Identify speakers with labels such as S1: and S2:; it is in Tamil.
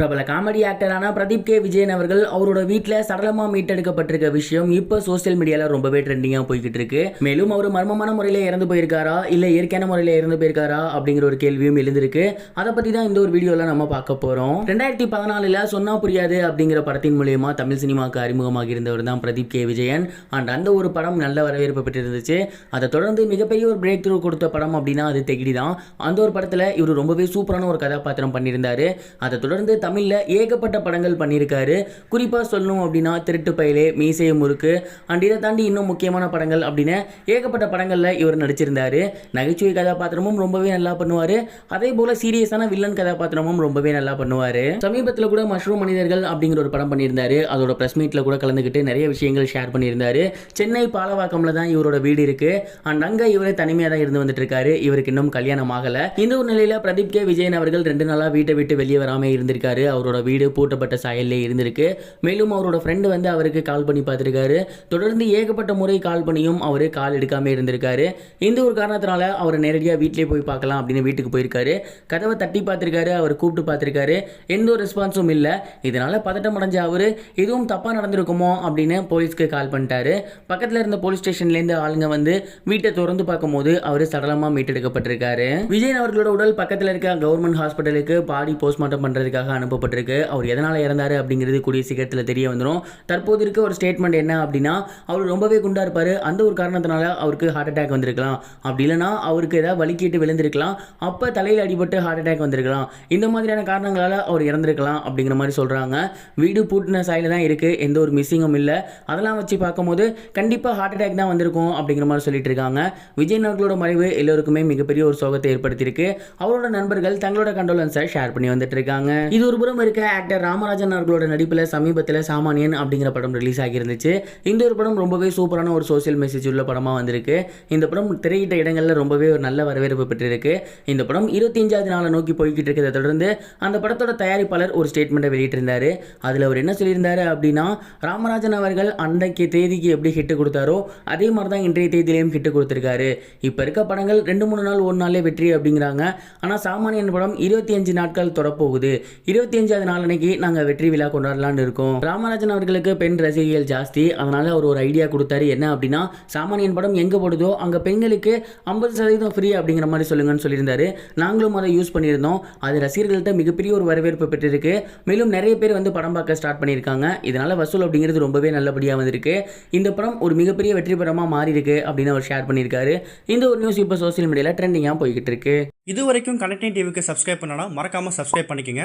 S1: பிரபல காமெடி ஆக்டரான பிரதீப் கே. விஜயன் அவர்கள் அவரோட வீட்டில் சடலமாக மீட்டெடுக்கப்பட்டிருக்க விஷயம் இப்போ சோஷியல் மீடியாவில் ரொம்பவே ட்ரெண்டிங்காக போய்கிட்டு இருக்கு. மேலும் அவர் மர்மமான முறையில் இறந்து போயிருக்காரா? இல்லை இயற்கையான முறையில் இறந்து போயிருக்காரா? அப்படிங்கிற ஒரு கேள்வியும் எழுந்திருக்கு. அதை பற்றி தான் இந்த ஒரு வீடியோவில் நம்ம பார்க்க போகிறோம் ரெண்டாயிரத்தி பதினாலில் சொன்னா புரியாது அப்படிங்கிற படத்தின் மூலியமாக தமிழ் சினிமாவுக்கு அறிமுகமாக இருந்தவர் தான் பிரதீப் கே. விஜயன். அண்ட் அந்த ஒரு படம் நல்ல வரவேற்பு பெற்றிருந்துச்சு. அதை தொடர்ந்து மிகப்பெரிய ஒரு பிரேக் த்ரூ கொடுத்த படம் அப்படின்னா அது தெகிடி தான் அந்த ஒரு படத்தில் இவர் ரொம்பவே சூப்பரான ஒரு கதாபாத்திரம் பண்ணியிருந்தாரு. அதை தொடர்ந்து தமிழில் ஏகப்பட்ட படங்கள் பண்ணியிருக்காரு. குறிப்பாக சொல்லணும் அப்படின்னா திருட்டு பயலே மீசைய முறுக்கு அண்ட் இதை தாண்டி இன்னும் முக்கியமான படங்கள் அப்படின்னு ஏகப்பட்ட படங்களில் இவர் நடிச்சிருந்தார். நகைச்சுவை கதாபாத்திரமும் ரொம்பவே நல்லா பண்ணுவார். அதே போல் சீரியஸான வில்லன் கதாபாத்திரமும் ரொம்பவே நல்லா பண்ணுவார். சமீபத்தில் கூட மஷ்ரூம் மனிதர்கள் அப்படிங்கிற ஒரு படம் பண்ணியிருந்தார். அதோட ப்ரெஸ் மீட்டில் கூட கலந்துக்கிட்டு நிறைய விஷயங்கள் ஷேர் பண்ணியிருந்தார். சென்னை பாலவாக்கம்ல தான் இவரோட வீடு இருக்கு. அண்ட் அங்கே இவரே தனிமையாக தான் இருந்து வந்துட்டு இருக்காரு இவருக்கு இன்னும் கல்யாணம் ஆகலை. இந்த ஒரு நிலையில் பிரதீப் கே விஜயன் அவர்கள் ரெண்டு நாளாக வீட்டை விட்டு வெளியே வராமல் இருந்திருக்காரு. அவரோட வீடு பூட்டப்பட்ட சாயல்லே இருந்திருக்கு. மேலும் அவரோட ஃப்ரெண்டு வந்து அவருக்கு கால் பண்ணி பார்த்துருக்காரு. தொடர்ந்து ஏகப்பட்ட முறை கால் பண்ணியும் அவர் கால் எடுக்காமல் இருந்திருக்காரு. இந்த ஒரு காரணத்தினால அவர் நேரடியாக வீட்டிலே போய் பார்க்கலாம் அப்படின்னு வீட்டுக்கு போயிருக்காரு. கதவை தட்டி பார்த்துருக்காரு அவர் கூப்பிட்டு பார்த்துருக்காரு. எந்த ஒரு ரெஸ்பான்ஸும் இல்லை. இதனால் பதட்டம் அடைஞ்ச அவர் எதுவும் தப்பாக நடந்திருக்குமோ? அப்படின்னு போலீஸ்க்கு கால் பண்ணிட்டாரு. பக்கத்தில் இருந்த போலீஸ் ஸ்டேஷன்லேருந்து ஆளுங்க வந்து வீட்டை திறந்து பார்க்கும்போது அவர் சடலமாக மீட்டெடுக்கப்பட்டிருக்காரு. விஜயன் அவர்களோட உடல் பக்கத்தில் இருக்க கவர்மெண்ட் ஹாஸ்பிட்டலுக்கு பாடி போஸ்ட்மார்ட்டம் பண்ணுறதுக்காக அனுப்பப்பட்டிருக்கு. அவர் எதனால் இறந்தாரு அப்படிங்கிறது கூடிய சீக்கிரத்தில் தெரிய வந்துடும் தற்போது இருக்க ஒரு ஸ்டேட்மெண்ட் என்ன அப்படின்னா அவர் ரொம்பவே குண்டாக இருப்பார். அந்த ஒரு காரணத்தினால அவருக்கு ஹார்ட் அட்டாக் வந்திருக்கலாம். அப்படி இல்லைனா அவருக்கு ஏதாவது வலிக்கிட்டு விழுந்திருக்கலாம். அப்போ தலையில் அடிபட்டு ஹார்ட் அட்டாக் வந்திருக்கலாம். இந்த மாதிரியான காரணங்களால் அவர் இறந்திருக்கலாம் அப்படிங்கிற மாதிரி சொல்கிறாங்க வீடு பூட்டின சாயில் தான் இருக்குது எந்த ஒரு மிஸ்ஸிங்கும் இல்லை. அதெல்லாம் வச்சு பார்க்கும்போது கண்டிப்பாக ஹார்ட் அட்டாக் தான் வந்திருக்கும் அப்படிங்கிற மாதிரி சொல்லிட்டு இருக்காங்க. விஜய் நாட்களோட மறைவு எல்லோருக்குமே மிகப்பெரிய ஒரு சோகத்தை ஏற்படுத்தியிருக்கு. அவரோட நண்பர்கள் தங்களோட கண்டோலன்ஸை ஷேர் பண்ணி வந்துட்டு இருக்காங்க. இது ஒரு ஒருபுறம் இருக்க ஆக்டர் ராமராஜன் அவர்களோட நடிப்பில் சமீபத்தில் சாமானியன் அப்படிங்கிற படம் ரிலீஸ் ஆகியிருந்துச்சு. இந்த ஒரு படம் ரொம்பவே சூப்பரான ஒரு சோஷியல் மெசேஜ் உள்ள படமாக வந்திருக்கு. இந்த படம் திரையிட்ட இடங்களில் ரொம்பவே ஒரு நல்ல வரவேற்பு பெற்றிருக்கு. இந்த படம் இருபத்தஞ்சாவது நாளை நோக்கி போய்கிட்டு இருக்கிறத தொடர்ந்து அந்த படத்தோட தயாரிப்பாளர் ஒரு ஸ்டேட்மெண்ட்டை வெளியிட்டிருந்தாரு. அதில் அவர் என்ன சொல்லியிருந்தார் அப்படின்னா ராமராஜன் அவர்கள் அன்றைக்கு தேதிக்கு எப்படி ஹிட்டு கொடுத்தாரோ அதே மாதிரி தான் இன்றைய தேதியிலையும் ஹிட்டு கொடுத்துருக்காரு. இப்போ இருக்க படங்கள் ரெண்டு மூணு நாள் ஒரு நாளே வெற்றி அப்படிங்கிறாங்க. ஆனால் சாமானியன் படம் இருபத்தி அஞ்சு நாட்கள் தொடப்போகுது. இருபத்தி அஞ்சாவது நாள் அன்னைக்கு நாங்கள் வெற்றி விழா கொண்டாடலான்னு இருக்கோம். ராமராஜன் அவர்களுக்கு பெண் ரசிகைகள் ஜாஸ்தி. அதனால அவர் ஒரு ஐடியா கொடுத்தாரு. என்ன அப்படின்னா சாமானியன் படம் எங்கே போடுதோ அங்கே பெண்களுக்கு ஐம்பது சதவீதம் ஃப்ரீ அப்படிங்கிற மாதிரி சொல்லுங்கன்னு சொல்லியிருந்தாரு. நாங்களும் அதை யூஸ் பண்ணியிருந்தோம். அது ரசிகர்கள்ட்ட மிகப்பெரிய ஒரு வரவேற்பு பெற்றிருக்கு. மேலும் நிறைய பேர் வந்து படம் பார்க்க ஸ்டார்ட் பண்ணியிருக்காங்க. இதனால வசூல் அப்படிங்கிறது ரொம்பவே நல்லபடியாக வந்திருக்கு. இந்த படம் ஒரு மிகப்பெரிய வெற்றி படமாக மாறி இருக்கு அப்படின்னு அவர் ஷேர் பண்ணியிருக்காரு. இந்த ஒரு நியூஸ் இப்போ சோஷியல் மீடியாவில் ட்ரெண்டிங்காக போய்கிட்டு இருக்கு.
S2: இது வரைக்கும் கனெக்டிங் டிவிக்கு சப்ஸ்கிரைப் பண்ணனா மறக்காமல் சப்ஸ்கிரைப் பண்ணிக்கங்க.